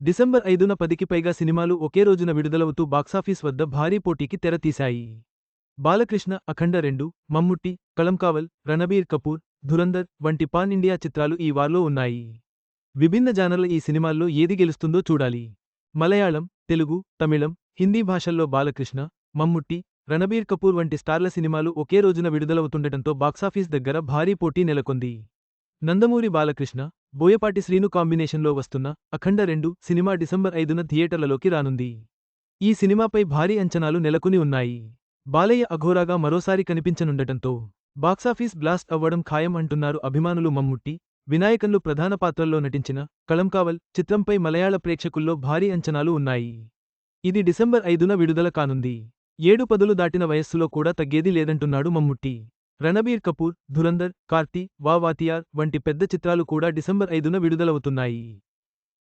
December ఐదున పదికి పైగా సినిమాలు ఒకే రోజున విడుదలవుతూ బాక్సాఫీస్ వద్ద భారీ పోటీకి తెరతీశాయి. బాలకృష్ణ అఖండ రెండు మమ్ముట్టి కళంకావల్ రణబీర్ కపూర్ ధురంధర్ వంటి పాన్ ఇండియా చిత్రాలు ఈ వార్లో ఉన్నాయి. విభిన్న జానర్ల ఈ సినిమాల్లో ఏది గెలుస్తుందో చూడాలి. మలయాళం తెలుగు తమిళం హిందీ భాషల్లో బాలకృష్ణ మమ్ముట్టి రణబీర్ కపూర్ వంటి స్టార్ల సినిమాలు ఒకే రోజున విడుదలవుతుండటంతో బాక్సాఫీస్ దగ్గర భారీ పోటీ నెలకొంది. నందమూరి బాలకృష్ణ బోయపాటి శ్రీను కాంబినేషన్లో వస్తున్న అఖండ రెండు సినిమా డిసెంబర్ ఐదున థియేటర్లలోకి రానుంది. ఈ సినిమాపై భారీ అంచనాలు నెలకొని ఉన్నాయి. బాలయ్య అఘోరాగా మరోసారి కనిపించనుండటంతో బాక్సాఫీస్ బ్లాస్ట్ అవ్వడం ఖాయం అంటున్నారు అభిమానులు మమ్ముట్టి. వినాయకన్లు ప్రధాన పాత్రల్లో నటించిన కళంకావల్ చిత్రంపై మలయాళ ప్రేక్షకుల్లో భారీ అంచనాలు ఉన్నాయి. ఇది డిసెంబర్ ఐదున విడుదల కానుంది. ఏడు పదులు దాటిన వయస్సులో కూడా తగ్గేది లేదంటున్నాడు మమ్ముట్టి. రణబీర్ కపూర్ ధురంధర్ కార్తీ వావాతియార్ వంటి పెద్ద చిత్రాలు కూడా డిసెంబర్ ఐదున విడుదలవుతున్నాయి.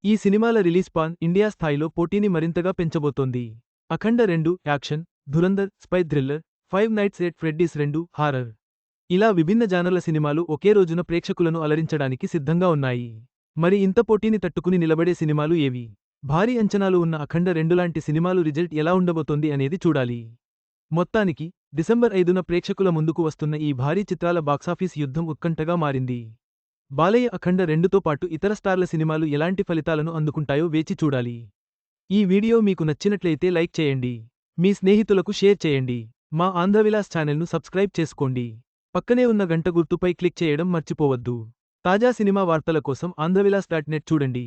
ఈ సినిమాల రిలీజ్ పాన్ ఇండియా స్థాయిలో పోటీని మరింతగా పెంచబోతోంది. అఖండ రెండు action Dhurandhar spy thriller five nights at Freddy's రెండు హారర్. ఇలా విభిన్న జానర్ల సినిమాలు ఒకే రోజున ప్రేక్షకులను అలరించడానికి సిద్ధంగా ఉన్నాయి. మరి ఇంత పోటీని తట్టుకుని నిలబడే సినిమాలు ఏవి? భారీ అంచనాలు ఉన్న అఖండ రెండులాంటి సినిమాలు రిజల్ట్ ఎలా ఉండబోతోంది అనేది చూడాలి. మొత్తానికి డిసెంబర్ ఐదున ప్రేక్షకుల ముందుకు వస్తున్న ఈ భారీ చిత్రాల బాక్సాఫీస్ యుద్ధం ఉత్కంఠగా మారింది. బాలయ్య అఖండ రెండుతో పాటు ఇతర స్టార్ల సినిమాలు ఎలాంటి ఫలితాలను అందుకుంటాయో వేచి చూడాలి. ఈ వీడియో మీకు నచ్చినట్లయితే లైక్ చేయండి. మీ స్నేహితులకు షేర్ చేయండి. మా ఆంధ్రవిలాస్ ఛానల్ను సబ్స్క్రైబ్ చేసుకోండి. పక్కనే ఉన్న గంట గుర్తుపై క్లిక్ చేయడం మర్చిపోవద్దు. తాజా సినిమా వార్తల కోసం ఆంధ్రవిలాస్ డాట్ నెట్ చూడండి.